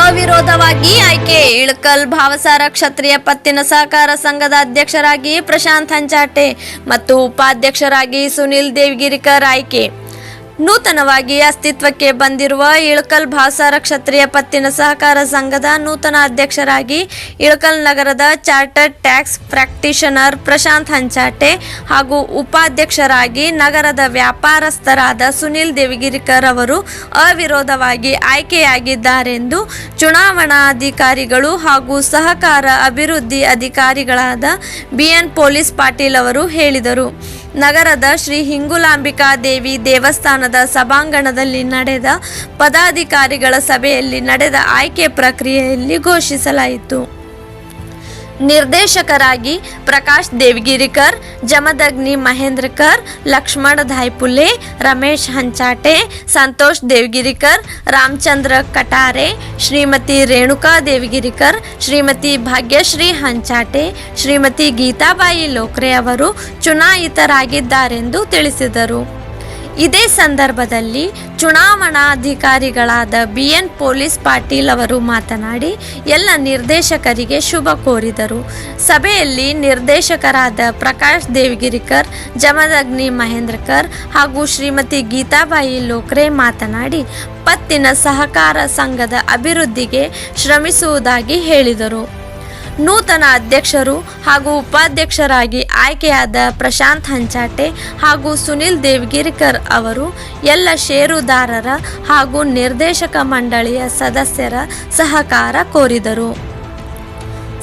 ಅವಿರೋಧವಾಗಿ ಆಯ್ಕೆ ಇಳಕಲ್ ಭಾವಸಾರ ಕ್ಷತ್ರಿಯ ಪತ್ತಿನ ಸಹಕಾರ ಸಂಘದ ಅಧ್ಯಕ್ಷರಾಗಿ ಪ್ರಶಾಂತ್ ಹಂಚಾಟೆ ಮತ್ತು ಉಪಾಧ್ಯಕ್ಷರಾಗಿ ಸುನಿಲ್ ದೇವ್ಗಿರಿಕರ್ ಆಯ್ಕೆ. ನೂತನವಾಗಿ ಅಸ್ತಿತ್ವಕ್ಕೆ ಬಂದಿರುವ ಇಳಕಲ್ ಭಾಸಾರ ಕ್ಷತ್ರಿಯ ಪತ್ತಿನ ಸಹಕಾರ ಸಂಘದ ನೂತನ ಅಧ್ಯಕ್ಷರಾಗಿ ಇಳಕಲ್ ನಗರದ chartered tax practitioner Prashant Hanchate ಹಾಗೂ ಉಪಾಧ್ಯಕ್ಷರಾಗಿ ನಗರದ ವ್ಯಾಪಾರಸ್ಥರಾದ ಸುನಿಲ್ ದೇವಿಗಿರಿಕರ್ ಅವರು ಅವಿರೋಧವಾಗಿ ಆಯ್ಕೆಯಾಗಿದ್ದಾರೆಂದು ಚುನಾವಣಾಧಿಕಾರಿಗಳು ಹಾಗೂ ಸಹಕಾರ ಅಭಿವೃದ್ಧಿ ಅಧಿಕಾರಿಗಳಾದ ಬಿಎನ್ ಪೊಲೀಸ್ ಪಾಟೀಲ್ ಅವರು ಹೇಳಿದರು. ನಗರದ ಶ್ರೀ ಹಿಂಗುಲಾಂಬಿಕಾ ದೇವಿ ದೇವಸ್ಥಾನದ ಸಭಾಂಗಣದಲ್ಲಿ ನಡೆದ ಪದಾಧಿಕಾರಿಗಳ ಸಭೆಯಲ್ಲಿ ನಡೆದ ಆಯ್ಕೆ ಪ್ರಕ್ರಿಯೆಯಲ್ಲಿ ಘೋಷಿಸಲಾಯಿತು. ನಿರ್ದೇಶಕರಾಗಿ ಪ್ರಕಾಶ್ ದೇವಗಿರಿಕರ್, ಜಮದಗ್ನಿ ಮಹೇಂದ್ರಕರ್, ಲಕ್ಷ್ಮಣ ಧಾಯ್ಪುಲೆ ರಮೇಶ್ ಹಂಚಾಟೆ, ಸಂತೋಷ್ ದೇವಗಿರಿಕರ್, ರಾಮಚಂದ್ರ ಕಟಾರೆ, ಶ್ರೀಮತಿ ರೇಣುಕಾ ದೇವಗಿರಿಕರ್, ಶ್ರೀಮತಿ ಭಾಗ್ಯಶ್ರೀ ಹಂಚಾಟೆ, ಶ್ರೀಮತಿ ಗೀತಾಬಾಯಿ ಲೋಕ್ರೆ ಅವರು ಚುನಾಯಿತರಾಗಿದ್ದಾರೆಂದು ತಿಳಿಸಿದರು. ಇದೇ ಸಂದರ್ಭದಲ್ಲಿ ಚುನಾವಣಾಧಿಕಾರಿಗಳಾದ ಬಿಎನ್ ಪೊಲೀಸ್ ಪಾಟೀಲ್ ಅವರು ಮಾತನಾಡಿ, ಎಲ್ಲ ನಿರ್ದೇಶಕರಿಗೆ ಶುಭ ಕೋರಿದರು. ಸಭೆಯಲ್ಲಿ ನಿರ್ದೇಶಕರಾದ ಪ್ರಕಾಶ್ ದೇವಗಿರಿಕರ್, ಜಮದಗ್ನಿ ಮಹೇಂದ್ರಕರ್ ಹಾಗೂ ಶ್ರೀಮತಿ ಗೀತಾಬಾಯಿ ಲೋಕ್ರೆ ಮಾತನಾಡಿ, ಪತ್ತಿನ ಸಹಕಾರ ಸಂಘದ ಅಭಿವೃದ್ಧಿಗೆ ಶ್ರಮಿಸುವುದಾಗಿ ಹೇಳಿದರು. ನೂತನ ಅಧ್ಯಕ್ಷರು ಹಾಗೂ ಉಪಾಧ್ಯಕ್ಷರಾಗಿ ಆಯ್ಕೆಯಾದ ಪ್ರಶಾಂತ್ ಹಂಚಾಟೆ ಹಾಗೂ ಸುನಿಲ್ ದೇವಗಿರಿಕರ್ ಅವರು ಎಲ್ಲ ಷೇರುದಾರರ ಹಾಗೂ ನಿರ್ದೇಶಕ ಮಂಡಳಿಯ ಸದಸ್ಯರ ಸಹಕಾರ ಕೋರಿದರು.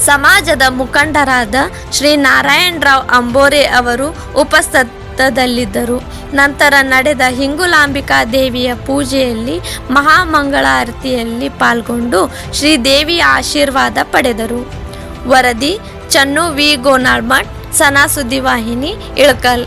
ಸಮಾಜದ ಮುಖಂಡರಾದ ಶ್ರೀ ನಾರಾಯಣರಾವ್ ಅಂಬೋರೆ ಅವರು ಉಪಸ್ಥಿತದಲ್ಲಿದ್ದರು. ನಂತರ ನಡೆದ ಹಿಂಗುಲಾಂಬಿಕಾ ದೇವಿಯ ಪೂಜೆಯಲ್ಲಿ ಮಹಾಮಂಗಳಾರತಿಯಲ್ಲಿ ಪಾಲ್ಗೊಂಡು ಶ್ರೀದೇವಿಯ ಆಶೀರ್ವಾದ ಪಡೆದರು. ವರದಿ ಚನ್ನು ವಿ. ಗೋನಾಳ್ಮಠ್ ಸನಾ ಸುದ್ದಿವಾಹಿನಿ ಇಳಕಲ್.